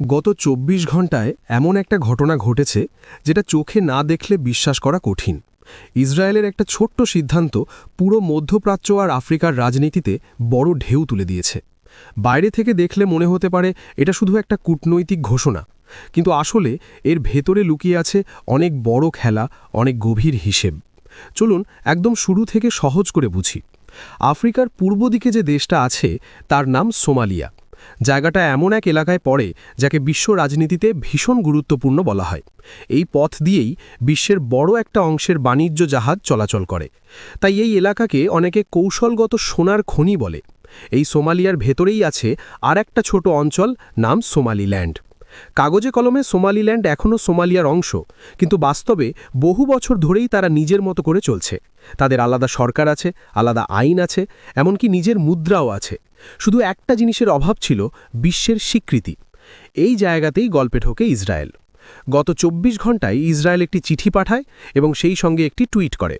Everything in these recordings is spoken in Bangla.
গত ২৪ ঘন্টায় এমন একটা ঘটনা ঘটেছে যেটা চোখে না দেখলে বিশ্বাস করা কঠিন। ইসরায়েলের একটা ছোট্ট সিদ্ধান্ত পুরো মধ্যপ্রাচ্য আর আফ্রিকার রাজনীতিতে বড় ঢেউ তুলে দিয়েছে। বাইরে থেকে দেখলে মনে হতে পারে এটা শুধু একটা কূটনৈতিক ঘোষণা, কিন্তু আসলে এর ভেতরে লুকিয়ে আছে অনেক বড় খেলা, অনেক গভীর হিসেব। চলুন একদম শুরু থেকে সহজ করে বুঝি। আফ্রিকার পূর্ব দিকে যে দেশটা আছে, তার নাম সোমালিয়া। জায়গাটা এমন এক এলাকায় পড়ে যাকে বিশ্ব রাজনীতিতে ভীষণ গুরুত্বপূর্ণ বলা হয়। এই পথ দিয়েই বিশ্বের বড় একটা অংশের বাণিজ্য জাহাজ চলাচল করে। তাই এই এলাকাকে অনেকে কৌশলগত সোনার খনি বলে। এই সোমালিয়ার ভেতরেই আছে আর একটা ছোট অঞ্চল নাম সোমালিল্যান্ড। কাগজে কলমে সোমালিল্যান্ড এখনও সোমালিয়ার অংশ, কিন্তু বাস্তবে বহু বছর ধরেই তারা নিজের মতো করে চলছে। তাদের আলাদা সরকার আছে, আলাদা আইন আছে, এমনকি নিজের মুদ্রাও আছে। শুধু একটা জিনিসের অভাব ছিল, বিশ্বের স্বীকৃতি। এই জায়গাতেই গল্পে ঢোকে ইসরায়েল। গত ২৪ ঘন্টায় ইসরায়েল একটি চিঠি পাঠায় এবং সেই সঙ্গে একটি টুইট করে।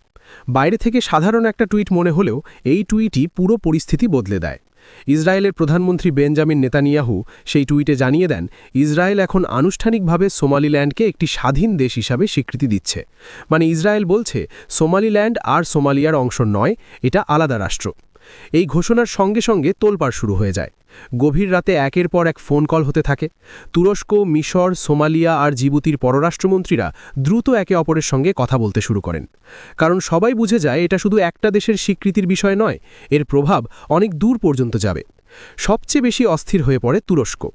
বাইরে থেকে সাধারণ একটা টুইট মনে হলেও এই টুইটই পুরো পরিস্থিতি বদলে দেয়। ইসরায়েলের প্রধানমন্ত্রী বেঞ্জামিন নেতানিয়াহু সেই টুইটে জানিয়ে দেন, ইসরায়েল এখন আনুষ্ঠানিকভাবে সোমালিল্যান্ডকে একটি স্বাধীন দেশ হিসাবে স্বীকৃতি দিচ্ছে। মানে ইসরায়েল বলছে, সোমালিল্যান্ড আর সোমালিয়ার অংশ নয়, এটা আলাদা রাষ্ট্র। এই ঘোষণার সঙ্গে সঙ্গে তোলপাড় শুরু হয়ে যায়। গভীর রাতে একের পর এক ফোন কল হতে থাকে। তুরস্ক, মিশর, সোমালিয়া আর জিবুতির পররাষ্ট্রমন্ত্রীরা দ্রুত একে অপরের সঙ্গে কথা বলতে শুরু করেন। কারণ সবাই বুঝে যায় এটা শুধু একটা দেশের স্বীকৃতির বিষয় নয়, এর প্রভাব অনেক দূর পর্যন্ত যাবে। সবচেয়ে বেশি অস্থির হয়ে পড়ে তুরস্ক।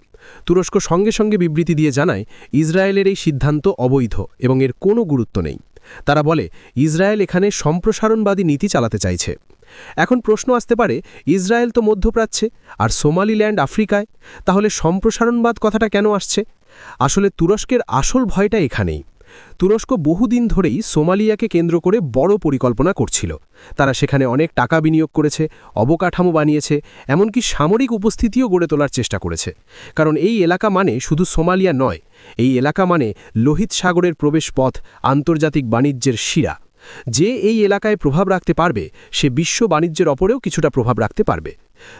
তুরস্ক সঙ্গে সঙ্গে বিবৃতি দিয়ে জানায়, ইসরায়েলের এই সিদ্ধান্ত অবৈধ এবং এর কোনো গুরুত্ব নেই। তারা বলে, ইসরায়েল এখানে সম্প্রসারণবাদী নীতি চালাতে চাইছে। এখন প্রশ্ন আসতে পারে, ইসরায়েল তো মধ্যপ্রাচ্যে আর সোমালিল্যান্ড আফ্রিকায়, তাহলে সম্প্রসারণবাদ কথাটা কেন আসছে? আসলে তুরস্কের আসল ভয়টা এখানেই। তুরস্ক বহুদিন ধরেই সোমালিয়াকে কেন্দ্র করে বড় পরিকল্পনা করছিল। তারা সেখানে অনেক টাকা বিনিয়োগ করেছে, অবকাঠামো বানিয়েছে, এমনকি সামরিক উপস্থিতিও গড়ে তোলার চেষ্টা করেছে। কারণ এই এলাকা মানে শুধু সোমালিয়া নয়, এই এলাকা মানে লোহিত সাগরের প্রবেশ পথ আন্তর্জাতিক বাণিজ্যের শিরা। যে এই এলাকায় প্রভাব রাখতে পারবে, সে বিশ্ব বাণিজ্যের ওপরেও কিছুটা প্রভাব রাখতে পারবে।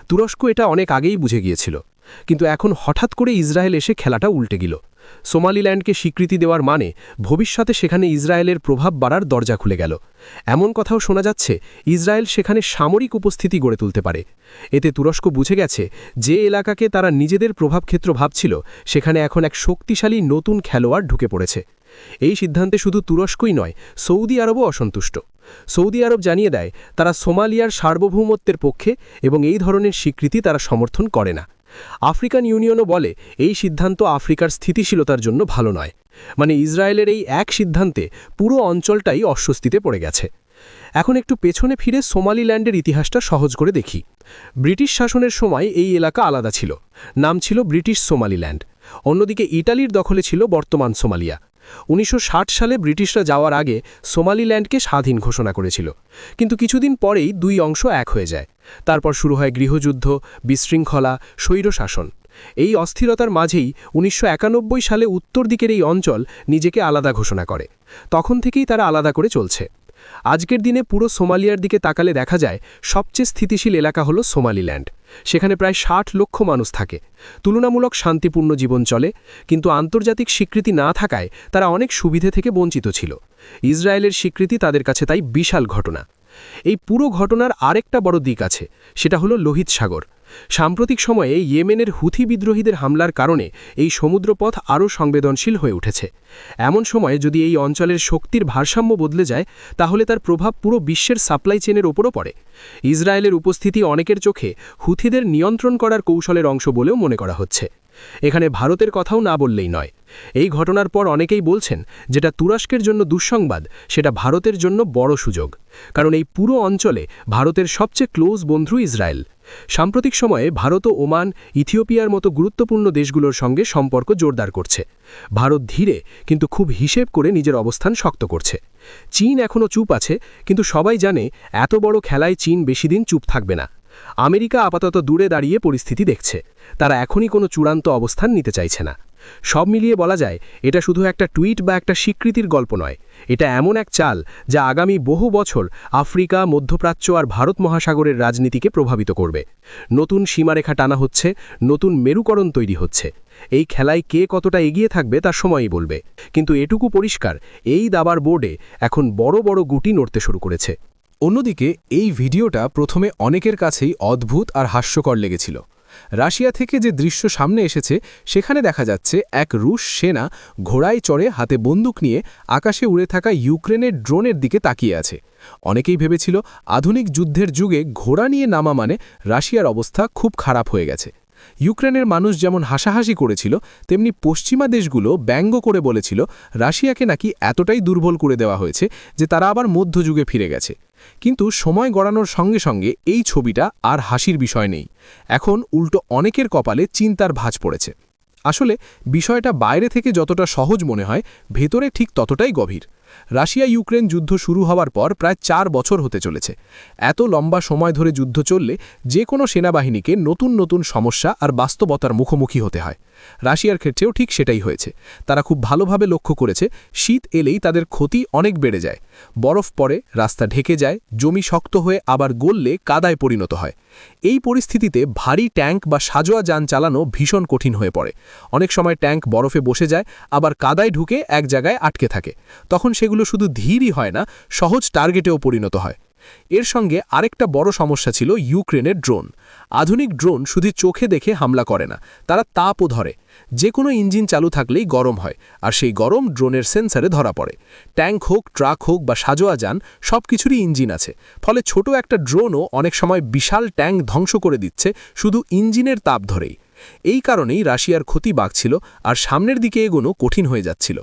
তুরস্ক এটা অনেক আগেই বুঝে গিয়েছিল। কিন্তু এখন হঠাৎ করে ইসরায়েল এসে খেলাটা উল্টে গেল। সোমালিল্যান্ডকে স্বীকৃতি দেওয়ার মানে ভবিষ্যতে সেখানে ইসরায়েলের প্রভাব বাড়ার দরজা খুলে গেল। এমন কথাও শোনা যাচ্ছে, ইসরায়েল সেখানে সামরিক উপস্থিতি গড়ে তুলতে পারে। এতে তুরস্ক বুঝে গেছে, যে এলাকাকে তারা নিজেদের প্রভাবক্ষেত্র ভাবছিল, সেখানে এখন এক শক্তিশালী নতুন খেলোয়াড় ঢুকে পড়েছে। এই সিদ্ধান্তে শুধু তুরস্কই নয়, সৌদি আরবও অসন্তুষ্ট। সৌদি আরব জানিয়ে দেয়, তারা সোমালিয়ার সার্বভৌমত্বের পক্ষে এবং এই ধরনের স্বীকৃতি তারা সমর্থন করে না। আফ্রিকান ইউনিয়নও বলে, এই সিদ্ধান্ত আফ্রিকার স্থিতিশীলতার জন্য ভালো নয়। মানে ইসরায়েলের এই এক সিদ্ধান্তে পুরো অঞ্চলটাই অস্বস্তিতে পড়ে গেছে। এখন একটু পেছনে ফিরে সোমালিল্যান্ডের ইতিহাসটা সহজ করে দেখি। ব্রিটিশ শাসনের সময় এই এলাকা আলাদা ছিল। নাম ছিল ব্রিটিশ সোমালিল্যান্ড। অন্যদিকে ইটালির দখলে ছিল বর্তমান সোমালিয়া। উনিশশো ষাট সালে ব্রিটিশরা যাওয়ার আগে সোমালিল্যান্ডকে স্বাধীন ঘোষণা করেছিল। কিন্তু কিছুদিন পরেই দুই অংশ এক হয়ে যায়। তারপর শুরু হয় গৃহযুদ্ধ, বিশৃঙ্খলা, স্বৈরশাসন। এই অস্থিরতার মাঝেই উনিশশো একানব্বই সালে উত্তর দিকের এই অঞ্চল নিজেকে আলাদা ঘোষণা করে। তখন থেকেই তারা আলাদা করে চলছে। আজকের দিনে পুরো সোমালিয়ার দিকে তাকালে দেখা যায়, সবচেয়ে স্থিতিশীল এলাকা হল সোমালিল্যান্ড। সেখানে প্রায় ষাট লক্ষ মানুষ থাকে। তুলনামূলক শান্তিপূর্ণ জীবন চলে, কিন্তু আন্তর্জাতিক স্বীকৃতি না থাকায় তারা অনেক সুবিধে থেকে বঞ্চিত ছিল। ইসরায়েলের স্বীকৃতি তাদের কাছে তাই বিশাল ঘটনা। এই পুরো ঘটনার আরেকটা বড় দিক আছে, সেটা হলো লোহিত সাগর। সাম্প্রতিক সময়ে ইয়েমেনের হুথি বিদ্রোহীদের হামলার কারণে এই সমুদ্রপথ আরও সংবেদনশীল হয়ে উঠেছে। এমন সময়ে যদি এই অঞ্চলের শক্তির ভারসাম্য বদলে যায়, তাহলে তার প্রভাব পুরো বিশ্বের সাপ্লাই চেনের ওপরও পড়ে। ইসরায়েলের উপস্থিতি অনেকের চোখে হুথিদের নিয়ন্ত্রণ করার কৌশলের অংশ বলেও মনে করা হচ্ছে। এখানে ভারতের কথাও না বললেই নয়। এই ঘটনার পর অনেকেই বলছেন, যেটা তুরস্কের জন্য দুঃসংবাদ, সেটা ভারতের জন্য বড় সুযোগ। কারণ এই পুরো অঞ্চলে ভারতের সবচেয়ে ক্লোজ বন্ধু ইসরায়েল। সাম্প্রতিক সময়ে ভারত ও ওমান ইথিওপিয়ার মতো গুরুত্বপূর্ণ দেশগুলোর সঙ্গে সম্পর্ক জোরদার করছে। ভারত ধীরে, কিন্তু খুব হিসেব করে নিজের অবস্থান শক্ত করছে। চীন এখনও চুপ আছে, কিন্তু সবাই জানে এত বড় খেলায় চীন বেশিদিন চুপ থাকবে না। আমেরিকা আপাতত দূরে দাঁড়িয়ে পরিস্থিতি দেখছে। তারা এখনই কোনো চূড়ান্ত অবস্থান নিতে চাইছে না। সব মিলিয়ে বলা যায়, এটা শুধু একটা টুইট বা একটা স্বীকৃতির গল্প নয়। এটা এমন এক চাল যা আগামী বহু বছর আফ্রিকা, মধ্যপ্রাচ্য আর ভারত মহাসাগরের রাজনীতিকে প্রভাবিত করবে। নতুন সীমারেখা টানা হচ্ছে, নতুন মেরুকরণ তৈরি হচ্ছে। এই খেলায় কে কতটা এগিয়ে থাকবে তার সময়ই বলবে। কিন্তু এটুকু পরিষ্কার, এই দাবার বোর্ডে এখন বড় বড় গুটি নড়তে শুরু করেছে। অন্যদিকে, এই ভিডিওটা প্রথমে অনেকের কাছেই অদ্ভুত আর হাস্যকর লেগেছিল। রাশিয়া থেকে যে দৃশ্য সামনে এসেছে, সেখানে দেখা যাচ্ছে এক রুশ সেনা ঘোড়ায় চড়ে হাতে বন্দুক নিয়ে আকাশে উড়ে থাকা ইউক্রেনের ড্রোনের দিকে তাকিয়ে আছে। অনেকেই ভেবেছিল আধুনিক যুদ্ধের যুগে ঘোড়া নিয়ে নামা মানে রাশিয়ার অবস্থা খুব খারাপ হয়ে গেছে। ইউক্রেনের মানুষ যেমন হাসাহাসি করেছিল, তেমনি পশ্চিমা দেশগুলো ব্যঙ্গ করে বলেছিল, রাশিয়াকে নাকি এতটাই দুর্বল করে দেওয়া হয়েছে যে তারা আবার মধ্যযুগে ফিরে গেছে। কিন্তু সময় গড়ানোর সঙ্গে সঙ্গে এই ছবিটা আর হাসির বিষয় নেই। এখন উল্টো অনেকের কপালে চিন্তার ভাঁজ পড়েছে। আসলে বিষয়টা বাইরে থেকে যতটা সহজ মনে হয়, ভেতরে ঠিক ততটাই গভীর। রাশিয়া ইউক্রেন যুদ্ধ শুরু হওয়ার পর প্রায় চার বছর হতে চলেছে। এত লম্বা সময় ধরে যুদ্ধ চললে যে কোনো সেনাবাহিনীকে নতুন নতুন সমস্যা আর বাস্তবতার মুখোমুখি হতে হয়। রাশিয়ার ক্ষেত্রেও ঠিক সেটাই হয়েছে। তারা খুব ভালোভাবে লক্ষ্য করেছে, শীত এলেই তাদের ক্ষতি অনেক বেড়ে যায়। বরফ পড়ে, রাস্তা ঢেকে যায়, জমি শক্ত হয়ে আবার গললে কাদায় পরিণত হয়। এই পরিস্থিতিতে ভারী ট্যাঙ্ক বা সাজোয়া যান চালানো ভীষণ কঠিন হয়ে পড়ে। অনেক সময় ট্যাঙ্ক বরফে বসে যায়, আবার কাদায় ঢুকে এক জায়গায় আটকে থাকে। তখন সেগুলো শুধু ধীরই হয় না, সহজ টার্গেটেও পরিণত হয়। এর সঙ্গে আরেকটা বড় সমস্যা ছিল ইউক্রেনের ড্রোন। আধুনিক ড্রোন শুধু চোখে দেখে হামলা করে না, তারা তাপও ধরে। যে কোনো ইঞ্জিন চালু থাকলেই গরম হয়, আর সেই গরম ড্রোনের সেন্সারে ধরা পড়ে। ট্যাঙ্ক হোক, ট্রাক হোক বা সাজোয়া যান সব কিছুরই ইঞ্জিন আছে। ফলে ছোট একটা ড্রোনও অনেক সময় বিশাল ট্যাঙ্ক ধ্বংস করে দিচ্ছে শুধু ইঞ্জিনের তাপ ধরেই। এই কারণেই রাশিয়ার ক্ষতি বাড়ছিল আর সামনের দিকে এগোনো কঠিন হয়ে যাচ্ছিল।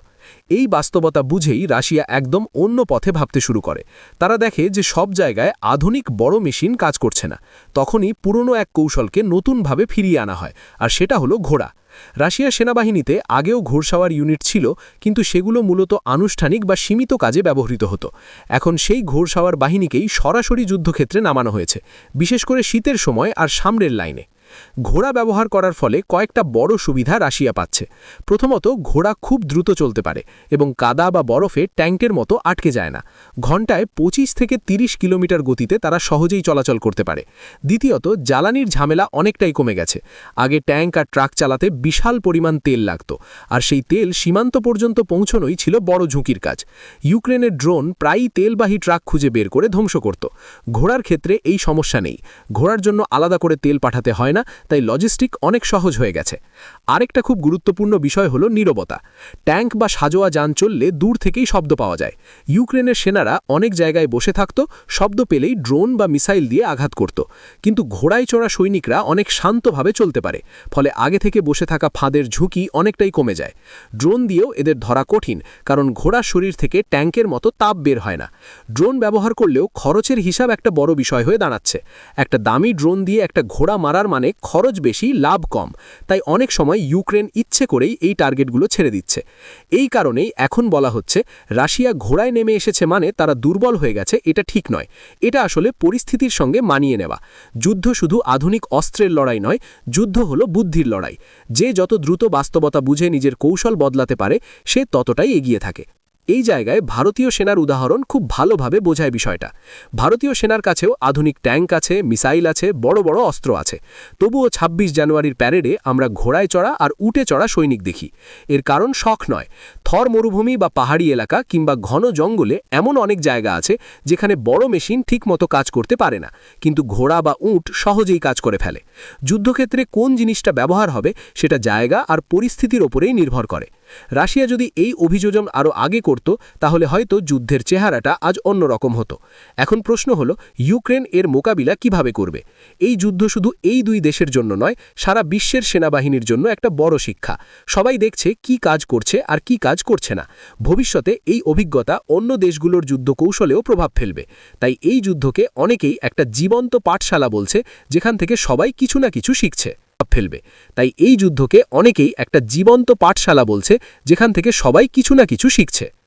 এই বাস্তবতা বুঝেই রাশিয়া একদম অন্য পথে ভাবতে শুরু করে। তারা দেখে যে সব জায়গায় আধুনিক বড় মেশিন কাজ করছে না। তখনই পুরনো এক কৌশলকে নতুনভাবে ফিরিয়ে আনা হয়, আর সেটা হলো ঘোড়া। রাশিয়ার সেনাবাহিনীতে আগেও ঘোড়সাওয়ার ইউনিট ছিল, কিন্তু সেগুলো মূলত আনুষ্ঠানিক বা সীমিত কাজে ব্যবহৃত হতো। এখন সেই ঘোড়সাওয়ার বাহিনীকেই সরাসরি যুদ্ধক্ষেত্রে নামানো হয়েছে, বিশেষ করে শীতের সময় আর সামনের লাইনে। ঘোড়া ব্যবহার করার ফলে কয়েকটা বড় সুবিধা রাশিয়া পাচ্ছে। প্রথমত, ঘোড়া খুব দ্রুত চলতে পারে এবং কাদা বা বরফে ট্যাঙ্কের মতো আটকে যায় না। ঘন্টায় ২৫ থেকে ৩০ কিলোমিটার গতিতে তারা সহজেই চলাচল করতে পারে। দ্বিতীয়ত, জ্বালানির ঝামেলা অনেকটাই কমে গেছে। আগে ট্যাঙ্ক আর ট্রাক চালাতে বিশাল পরিমাণ তেল লাগত আর সেই তেল সীমান্ত পর্যন্ত পৌঁছনোই ছিল বড় ঝুঁকির কাজ। ইউক্রেনের ড্রোন প্রায়ই তেলবাহী ট্রাক খুঁজে বের করে ধ্বংস করত। ঘোড়ার ক্ষেত্রে এই সমস্যা নেই। ঘোড়ার জন্য আলাদা করে তেল পাঠাতে হয় না তাই লজিস্টিক অনেক সহজ হয়ে গেছে। আরেকটা খুব গুরুত্বপূর্ণ বিষয় হলো নীরবতা। ট্যাঙ্ক বা সাজোয়া যান চললে দূর থেকেই শব্দ পাওয়া যায়। ইউক্রেনের সেনারা অনেক জায়গায় বসে থাকত, শব্দ পেলেই ড্রোন বা মিসাইল দিয়ে আঘাত করত। কিন্তু ঘোড়ায় চড়া সৈনিকরা অনেক শান্তভাবে চলতে পারে, ফলে আগে থেকে বসে থাকা ফাঁদের ঝুঁকি অনেকটাই কমে যায়। ড্রোন দিয়েও এদের ধরা কঠিন, কারণ ঘোড়ার শরীর থেকে ট্যাঙ্কের মতো তাপ বের হয় না। ড্রোন ব্যবহার করলেও খরচের হিসাব একটা বড় বিষয় হয়ে দাঁড়াচ্ছে। একটা দামি ড্রোন দিয়ে একটা ঘোড়া মারার মানে খরচ বেশি, লাভ কম। তাই অনেক সময় ইউক্রেন ইচ্ছে করেই এই টার্গেটগুলো ছেড়ে দিচ্ছে। এই কারণেই এখন বলা হচ্ছে, রাশিয়া ঘোড়ায় নেমে এসেছে মানে তারা দুর্বল হয়ে গেছে, এটা ঠিক নয়। এটা আসলে পরিস্থিতির সঙ্গে মানিয়ে নেওয়া। যুদ্ধ শুধু আধুনিক অস্ত্রের লড়াই নয়, যুদ্ধ হলো বুদ্ধির লড়াই। যে যত দ্রুত বাস্তবতা বুঝে নিজের কৌশল বদলাতে পারে, সে ততটাই এগিয়ে থাকে। এই জায়গায় ভারতীয় সেনার উদাহরণ খুব ভালোভাবে বোঝায় বিষয়টা। ভারতীয় সেনার কাছেও আধুনিক ট্যাঙ্ক আছে, মিসাইল আছে, বড় বড় অস্ত্র আছে। তবুও ২৬ জানুয়ারির প্যারেডে আমরা ঘোড়ায় চড়া আর উটে চড়া সৈনিক দেখি। এর কারণ শখ নয়। থর মরুভূমি বা পাহাড়ি এলাকা কিংবা ঘন জঙ্গলে এমন অনেক জায়গা আছে যেখানে বড় মেশিন ঠিকমতো কাজ করতে পারে না। কিন্তু ঘোড়া বা উট সহজেই কাজ করে ফেলে। যুদ্ধক্ষেত্রে কোন জিনিসটা ব্যবহার হবে সেটা জায়গা আর পরিস্থিতির ওপরেই নির্ভর করে। রাশিয়া যদি এই অভিযোজন আরও আগে করত, তাহলে হয়তো যুদ্ধের চেহারাটা আজ অন্যরকম হতো। এখন প্রশ্ন হলো, ইউক্রেন এর মোকাবিলা কীভাবে করবে? এই যুদ্ধ শুধু এই দুই দেশের জন্য নয়, সারা বিশ্বের সেনাবাহিনীর জন্য একটা বড় শিক্ষা। সবাই দেখছে কি কাজ করছে আর কি কাজ করছে না। ভবিষ্যতে এই অভিজ্ঞতা অন্য দেশগুলোর যুদ্ধ কৌশলেও প্রভাব ফেলবে। তাই এই যুদ্ধকে অনেকেই একটা জীবন্ত পাঠশালা বলছে, যেখান থেকে সবাই কিছু না কিছু শিখছে। ফেলবে। তাই এই যুদ্ধকে অনেকেই একটা জীবন্ত পাঠশালা বলছে, যেখান থেকে সবাই কিছু না কিছু শিখছে।